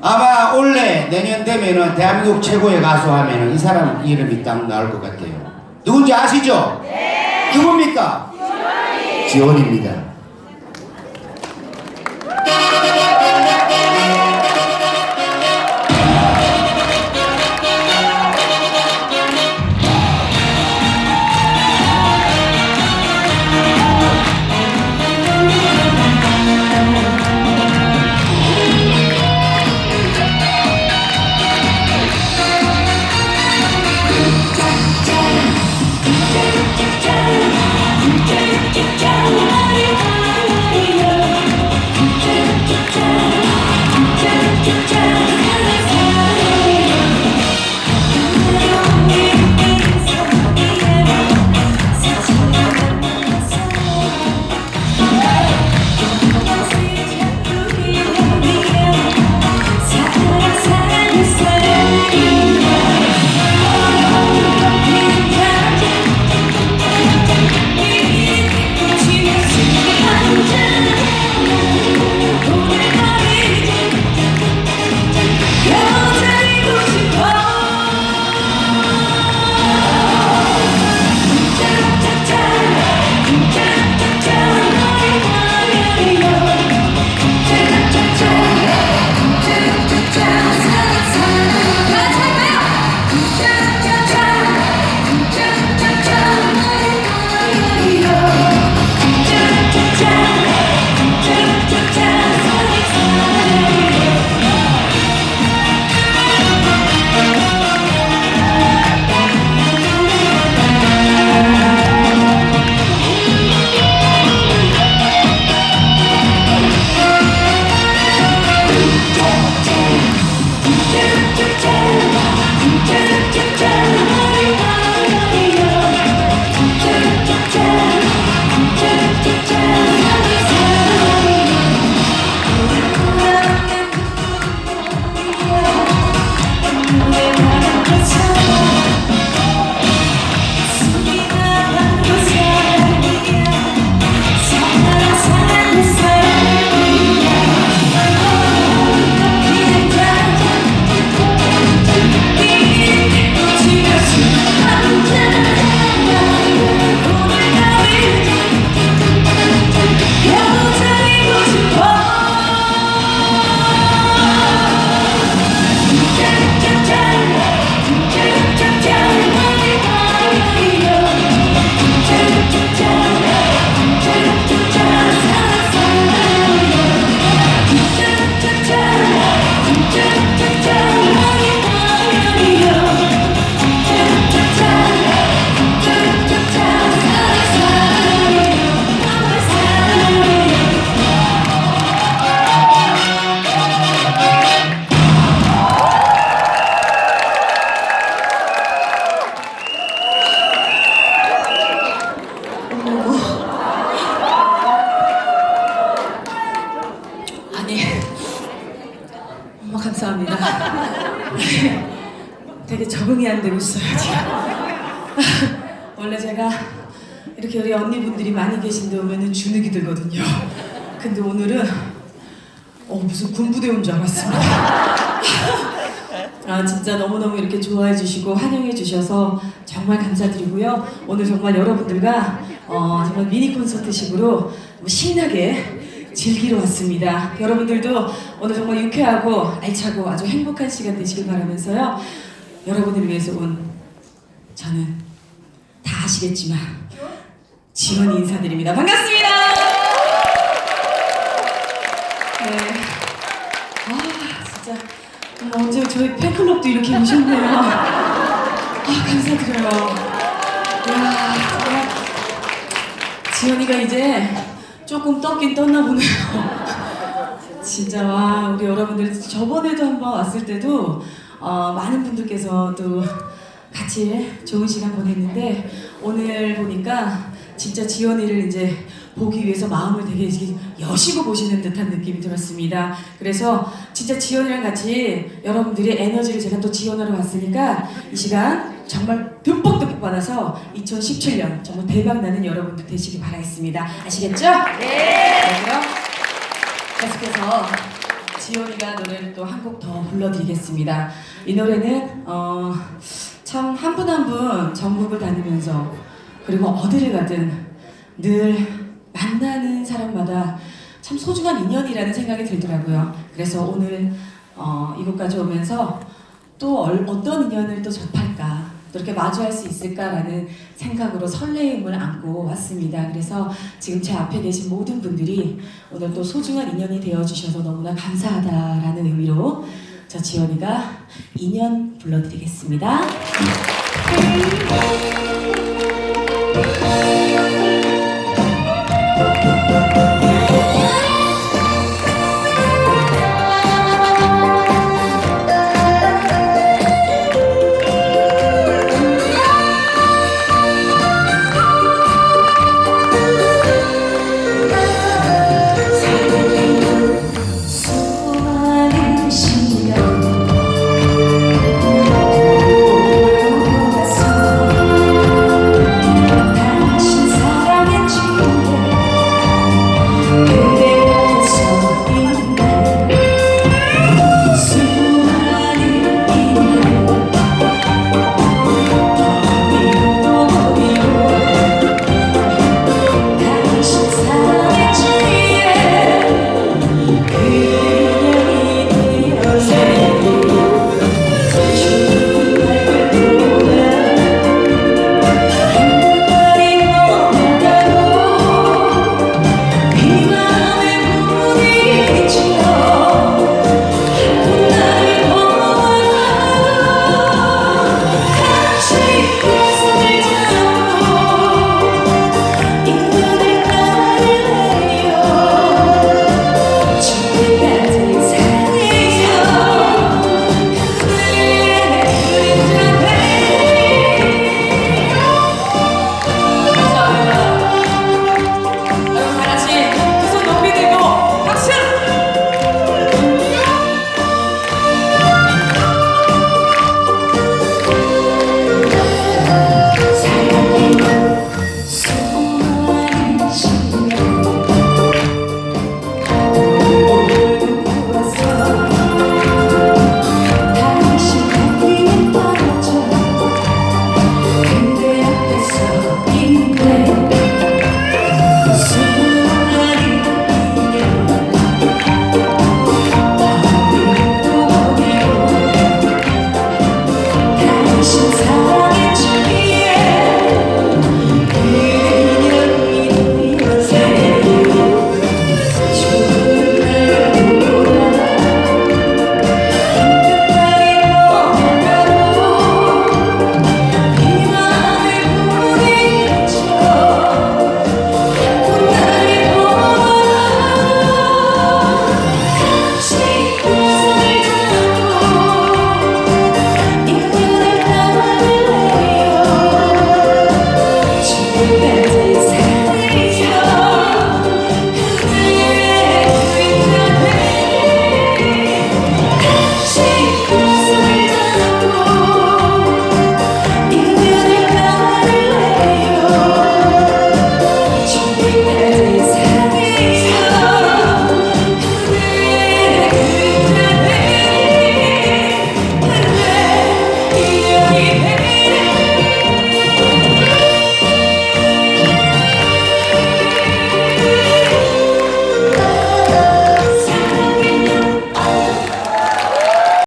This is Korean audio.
아마 올해 내년 되면은 대한민국 최고의 가수 하면은 이 사람 이름이 딱 나올 것 같아요. 누군지 아시죠? 네. 누굽니까? 지원이. 지원입니다. 아니, 엄마 감사합니다. 되게 적응이 안 되고 있어요 지금. 원래 제가 이렇게 우리 언니분들이 많이 계신데 오면은 주눅이 들거든요. 근데 오늘은 어 무슨 군부대 온 줄 알았습니다. 아 진짜 너무너무 이렇게 좋아해 주시고 환영해 주셔서 정말 감사드리고요. 오늘 정말 여러분들과 어, 정말 미니 콘서트식으로 너무 신나게 즐기러 왔습니다. 여러분들도 오늘 정말 유쾌하고 알차고 아주 행복한 시간 되시길 바라면서요. 여러분을 위해서 온 저는 다 아시겠지만 지원이 인사드립니다. 반갑습니다. 네. 아 진짜 언제 저희 팬클럽도 이렇게 오셨네요. 아 감사드려요. 야 정말 지연이가 이제 조금 떴긴 떴나 보네요. 진짜 와 우리 여러분들 저번에도 한번 왔을 때도 어, 많은 분들께서 또 같이 좋은 시간 보냈는데 오늘 보니까 진짜 지연이를 이제 보기 위해서 마음을 되게 여시고 보시는 듯한 느낌이 들었습니다. 그래서 진짜 지연이랑 같이 여러분들의 에너지를 제가 또 지원하러 왔으니까 이 시간 정말 듬뿍듬뿍 받아서 2017년 정말 대박 나는 여러분들 되시길 바라겠습니다. 아시겠죠? 네. 그럼 계속해서 지원이가 노래를 또 한 곡 더 불러드리겠습니다. 이 노래는 어, 참 한 분 한분 전국을 다니면서 그리고 어디를 가든 늘 만나는 사람마다 참 소중한 인연이라는 생각이 들더라고요. 그래서 오늘 어, 이곳까지 오면서 또 얼- 어떤 인연을 또 접할까 또 이렇게 마주할 수 있을까라는 생각으로 설레임을 안고 왔습니다. 그래서 지금 제 앞에 계신 모든 분들이 오늘 또 소중한 인연이 되어주셔서 너무나 감사하다라는 의미로 저 지연이가 인연 불러드리겠습니다.